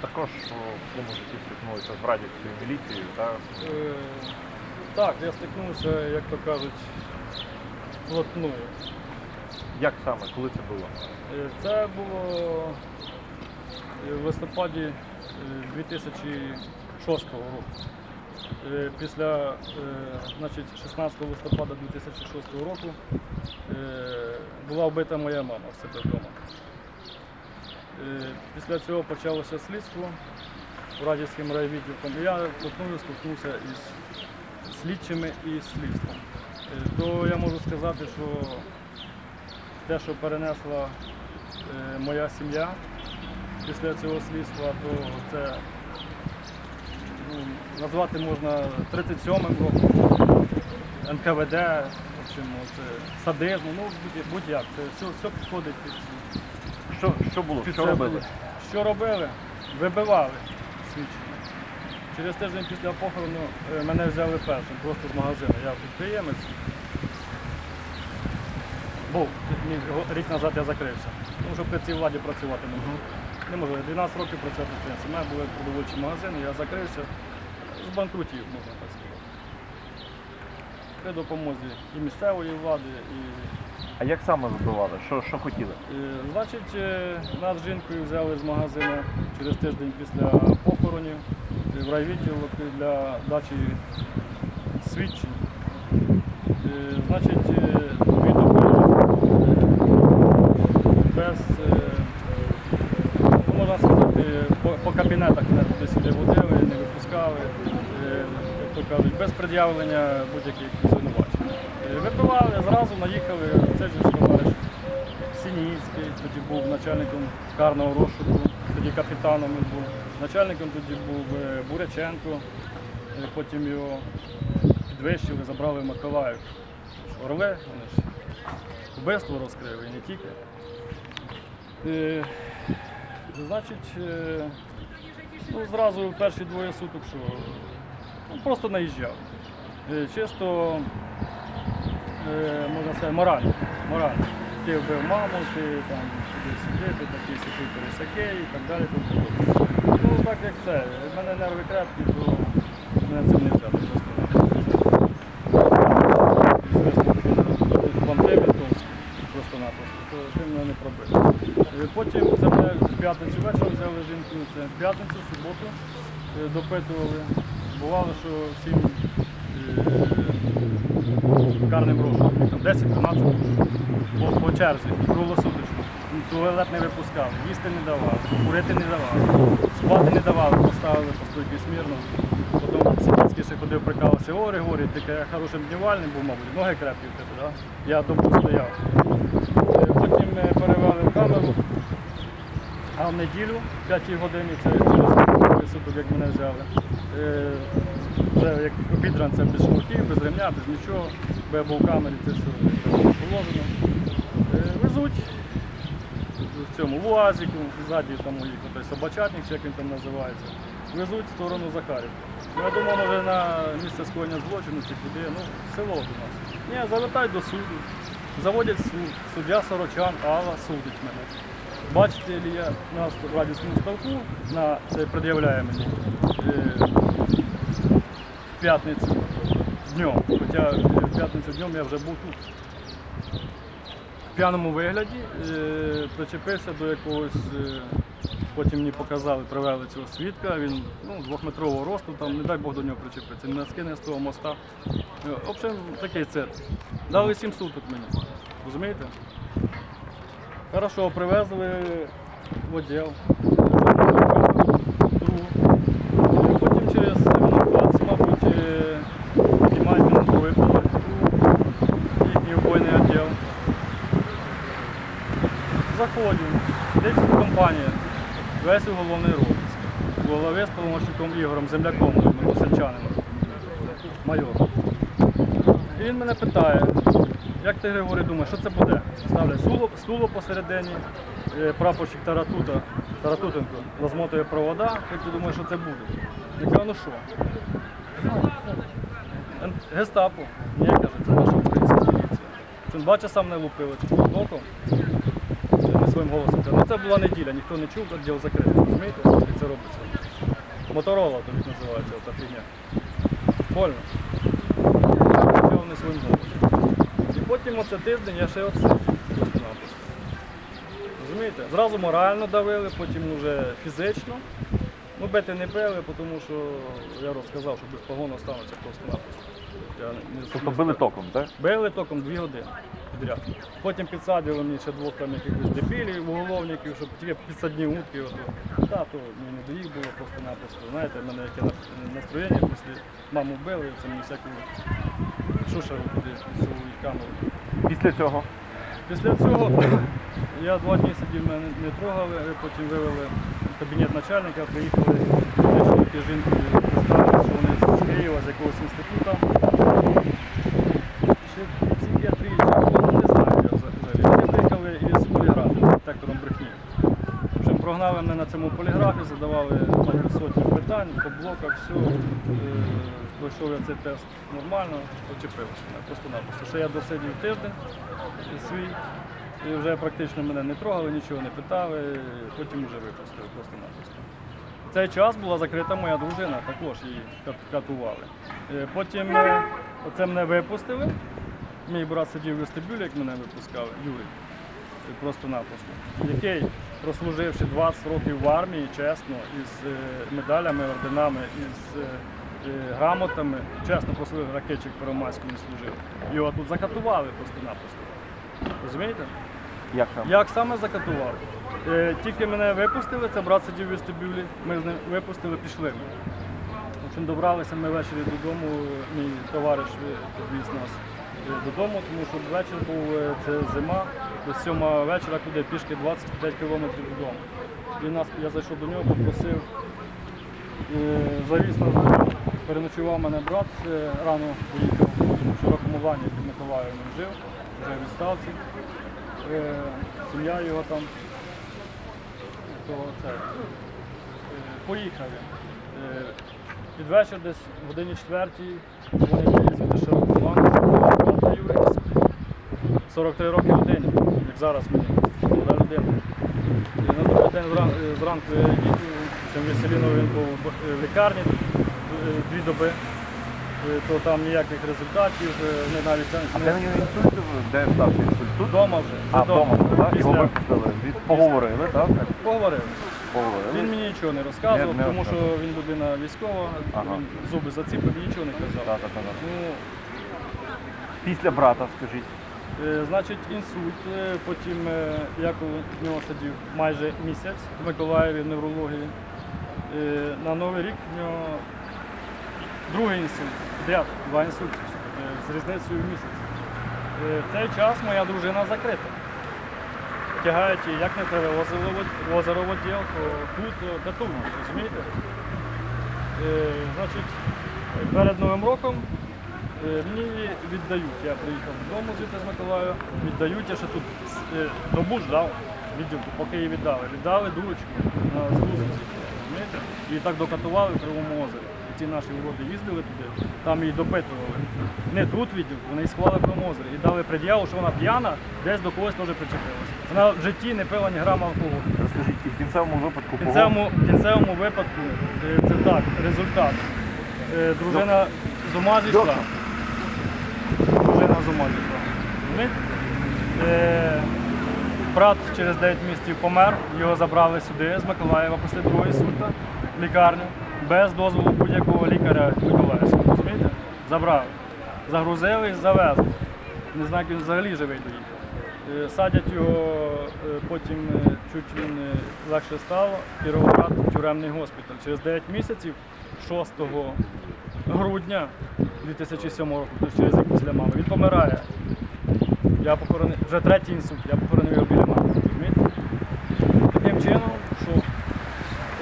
також у своєму житті стикнулися з радівською міліцією, так? Е, Так, я стикнувся, як то кажуть, плотною. Як саме, коли це було? Е, Це було е, в листопаді е, 2006 року. Е, Після е, значить, 16 листопада 2006 року е, була вбита моя мама в себе вдома. Е, Після цього почалося слідство Радівським райвідділком. Я плотною стикнувся із слідчими і слідством. Е, То я можу сказати, що те, що перенесла е, моя сім'я після цього слідства, то це ну, назвати можна 37-м роком НКВД, общем, це садизм, ну будь- будь-як, це все, все підходить під Що, що було? Що робили? Що робили? Вибивали свідчення. Через тиждень після похорону е, мене взяли першим, просто з магазину. Я підприємець. Був рік назад я закрився. Тому що при цій владі працювати не можу. Не можу. 12 років працювати в принципі. У мене були продовольчі магазини, я закрився з банкрутів, можна так сказати. При допомозі і місцевої влади, і А як саме вибивали? Що, що хотіли? Е, Значить, е, нас з жінкою взяли з магазину через тиждень після похоронів е, в райвідділок для дачі свідчень. Значить, е, ну, по, кабінетах мене туди сюди водили, не випускали, то кажуть, без пред'явлення будь-яких звинувачень. Е, Випивали, зразу наїхали, це ж товариш Сініцький, тоді був начальником карного розшуку, тоді капітаном він був. Начальником тоді був е, Буряченко, е, потім його підвищили, забрали в Миколаїв. Ж Орли, вони ж вбивство розкрили і не тільки. Е, значить, ну, зразу перші двоє суток, що ну, просто наїжджав. Е, чисто, можна сказати, морально. морально. Ти вбив маму, ти там сюди сидити, такий сякий пересякий і так далі. Ну так як це. В мене нерви крепкі, то мене цим не взяти. Е, Потім це мене в п'ятницю вечором взяли жінку, це в п'ятницю, в суботу е, допитували. Бувало, що всім е, карним розшуком, 10-12 по, по черзі, круглосуточно. Туалет не випускали, їсти не давали, курити не давали, спати не давали, поставили по стойки смірно. Потім Сибірський ще ходив, прикалувався, о, Григорій, ти ка- хорошим днівальним був, мабуть, ноги крепкі в тебе, я добу стояв. Е, Потім е, перевели в камеру, а в неділю, в 5 годині, це через двоє суток, як мене взяли. Е, Вже як обідранця без шнурків, без ремня, без нічого, бо я в камері, це все положено. Е, Везуть в цьому в УАЗіку, ззаді там у собачатник, як він там називається. Везуть в сторону Захарівки. Я думав, може на місце скоєння злочину чи куди, ну, село до нас. Ні, завертають до суду, заводять суд, суддя Сорочан, Алла судить мене. Бачите я нас в радісному ставку, на, це пред'являє мені е, в п'ятницю днем. Хоча е, в п'ятницю днем я вже був тут. В п'яному вигляді е, причепився до якогось, е, потім мені показали, привели цього свідка, він ну, двохметрового росту, там, не дай Бог до нього причепитися, не скине з того моста. Е, В общем, такий цирк. Дали 7 суток мені. Розумієте? Хорошо, привезли в відділ. Другу. Потім через минут 20, мабуть, е, знімають мене на другий поверх. Їхній убойний відділ. Заходимо, сидить компанія, весь уголовний розиск. Голови з помощником Ігорем, земляком моїм, русельчанином, майором. І він мене питає, як ти, Григорій, думаєш, що це буде? Ставлять стуло, стуло посередині, е, прапорщик Таратута, Таратутенко розмотує провода, як ти думаєш, що це буде? Я кажу, ну що? «Ен- Гестапо. Ні, каже, це наша українська поліція. Бачить, сам не лупили, чи оком. Не своїм голосом. Ну це була неділя, ніхто не чув, відділ закритий. Розумієте? І це робиться. Моторола тобі називається ота фігня. Больно. Чого не своїм голосом. І потім оце тиждень я ще оце просто-напросто. Розумієте? Зразу морально давили, потім вже фізично. Ну, бити не били, тому що я розказав, що без погону станеться просто-напросто. Я не- Тобто били током, так? Били током дві години підряд. Потім підсадили мені ще двох там якихось дебілів, уголовників, щоб тільки підсадні утки. Ото. Та, то мені не до їх було просто-напросто. Знаєте, в мене яке настроєння після маму вбили, це мені всяку шушеру туди силові камери. Після цього Після цього я два дні сидів, мене не трогали, потім вивели в кабінет начальника, приїхали чоловіки жінки, що вони з Києва, з якогось інституту. Чи психіатрії, чи кого, не знаю я взагалі. Вони приїхали із поліграфом, детектором брехні. Общем, мене на цьому поліграфі, задавали сотні питань, по блоках, все. Пройшов я цей тест нормально, почепився мене просто-напросто. Ще я досидів тиждень свій. І вже практично мене не трогали, нічого не питали, потім вже випустили просто-напросто. В цей час була закрита моя дружина, також її катували. Е, Потім е, оце мене випустили. Мій брат сидів в вестибюлі, як мене випускав, Юрій, е, просто-напросто, який, прослуживши 20 років в армії, чесно, із е, медалями, орденами, із е, е, грамотами, чесно прослужив ракетчик Первомайському служив. Його тут закатували просто-напросто. Розумієте? як там? Як саме закатував? Е, тільки мене випустили, це брат сидів в вестибюлі, ми з ним випустили, пішли. В общем, добралися ми ввечері додому, мій товариш підвіз нас додому, тому що вечір був, е, це зима, до 7 вечора, куди пішки 25 кілометрів додому. І нас, я зайшов до нього, попросив, е, завіз нас. Переночував мене брат, е, рано поїхав в широкому вані під Миколаєвом він жив, вже в відставці. Сім'я його там. То це, поїхали. Е, Під вечір десь в годині четвертій вони звідти широкому вану, що 43 роки людині, як зараз мені, молода людина. І на другий день зран- зранку я їду, чим Веселіно він був в- в лікарні е, дві доби, Е, то там ніяких результатів, е, вони навіть А де нього інсульт? Де стався інсульт? Тут? вдома вже. А, вдома. так? Його випустили. Поговорили, так? Поговорили. Поговорили. Він мені нічого не розказував, Не- не тому що він людина військова, Ага. він зуби заціпив, нічого не казав. Так, так, так. Ну, Після брата, скажіть. е, значить, інсульт, е, потім е, я в нього сидів майже місяць в Миколаєві в неврології. Е, На Новий рік в нього другий інсульт, ряд, два інсульти з різницею в місяць. В цей час моя дружина закрита. Тягають як не треба в озеро, в озеро то тут е, розумієте? Значить, перед Новим роком мені її віддають. Я приїхав додому звідти з Миколаєва, віддають, я ще тут е, добу ждав відділку, поки її віддали. Віддали дурочку на розумієте? Її так докатували в Кривому озері. І ці наші уроди їздили туди, там її допитували. Не тут відділку, вони її сховали в Кривому озері. І дали пред'яву, що вона п'яна, десь до когось теж причепилася. Вона в житті не пила ні грама алкоголю. Розкажіть, і в кінцевому випадку В кінцевому, кінцевому випадку е, це так, результат. Е, Дружина з ума зійшла. Зійшла. Розумієте? Е, Брат через 9 місяців помер, його забрали сюди з Миколаєва після другої інсульта, в лікарню, без дозволу будь-якого лікаря Миколаївського. Розумієте? Забрали. Загрузили завезли. Не знаю, як він взагалі живий доїхав. Е, Садять його, е, потім чуть він легше стало, Кіровоград, тюремний госпіталь. Через 9 місяців, 6 грудня 2007 року, через рік після мами, він помирає. Я похоронив, вже третій інсульт, я похоронив його біля мами. Таким чином, що.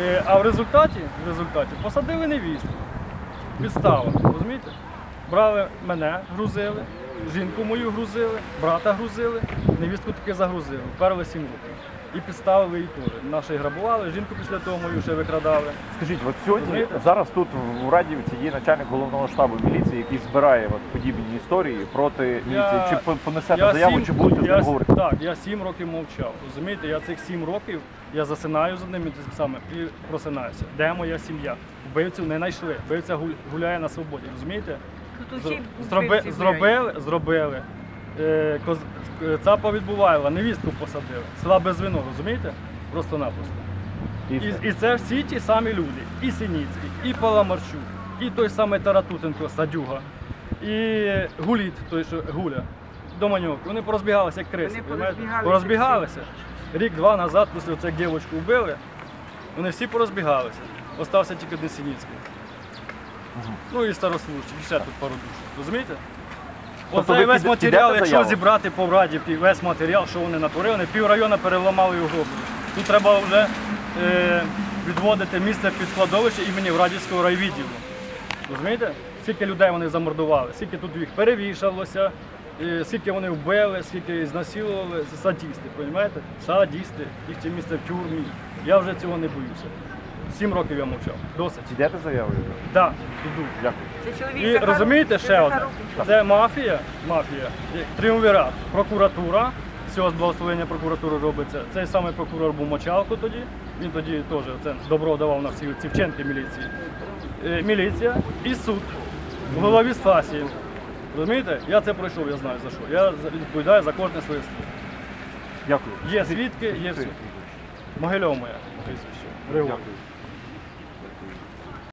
Е, А в результаті, в результаті посадили невістку. Підстава, розумієте? Брали мене, грузили, жінку мою грузили, брата грузили, невістку таки загрузили. Вперли 7 років. І підставили її теж. Наші грабували, жінку після того мою ще викрадали. Скажіть, от сьогодні Розумієте? зараз тут в Радівці є начальник головного штабу міліції, який збирає от подібні історії проти міліції. Чи по- понесете заяву, чи будете з я, ним с- говорити? Так, я сім років мовчав. Розумієте, я цих сім років я засинаю з ними тим самим і просинаюся. Де моя сім'я? Вбивцю не знайшли. Вбивця гуль- гуляє на свободі. Розумієте? Тут Зро- усі Зроби, зробили, зробили. Е, цапа відбувала, невістку посадили. Слабе звіно, розумієте? Просто-напросто. І І, це всі ті самі люди. І Синіцький, і Паламарчук, і той самий Таратутенко, Садюга, і Гуліт, той, що Гуля, Доманьок. Вони порозбігалися як криси. Вони порозбігалися. Рік-два назад, після цих дівчинку вбили, вони всі порозбігалися. Остався тільки один Синіцький. Ну і старослужчий, і ще тут пару душ. Розумієте? Тобто Оцей ви весь піде- матеріал, підете якщо заяву? зібрати по Врадівці, весь матеріал, що вони натворили, вони пів району переламали і угробили. Тут треба вже е, відводити місце під складовище імені Врадівського райвідділу. Розумієте? Скільки людей вони замордували, скільки тут їх перевішалося, е, скільки вони вбили, скільки знасилували. Це садісти, розумієте? Садісти, їх ці місце в тюрмі. Я вже цього не боюся. Сім років я мовчав. Досить. Йдете заявою? Так, іду. Дякую. Це чоловік І розумієте ще одне? Це мафія, мафія, тріумвірат, прокуратура. Всього з благословення прокуратури робиться. Цей самий прокурор був Мочалко тоді. Він тоді теж це добро давав на всі ці вчинки міліції. Е, міліція і суд в голові з Розумієте? Я це пройшов, я знаю за що. Я відповідаю за кожне своє слово. Дякую. Є свідки, є все. Могильов моя прізвище. Дякую.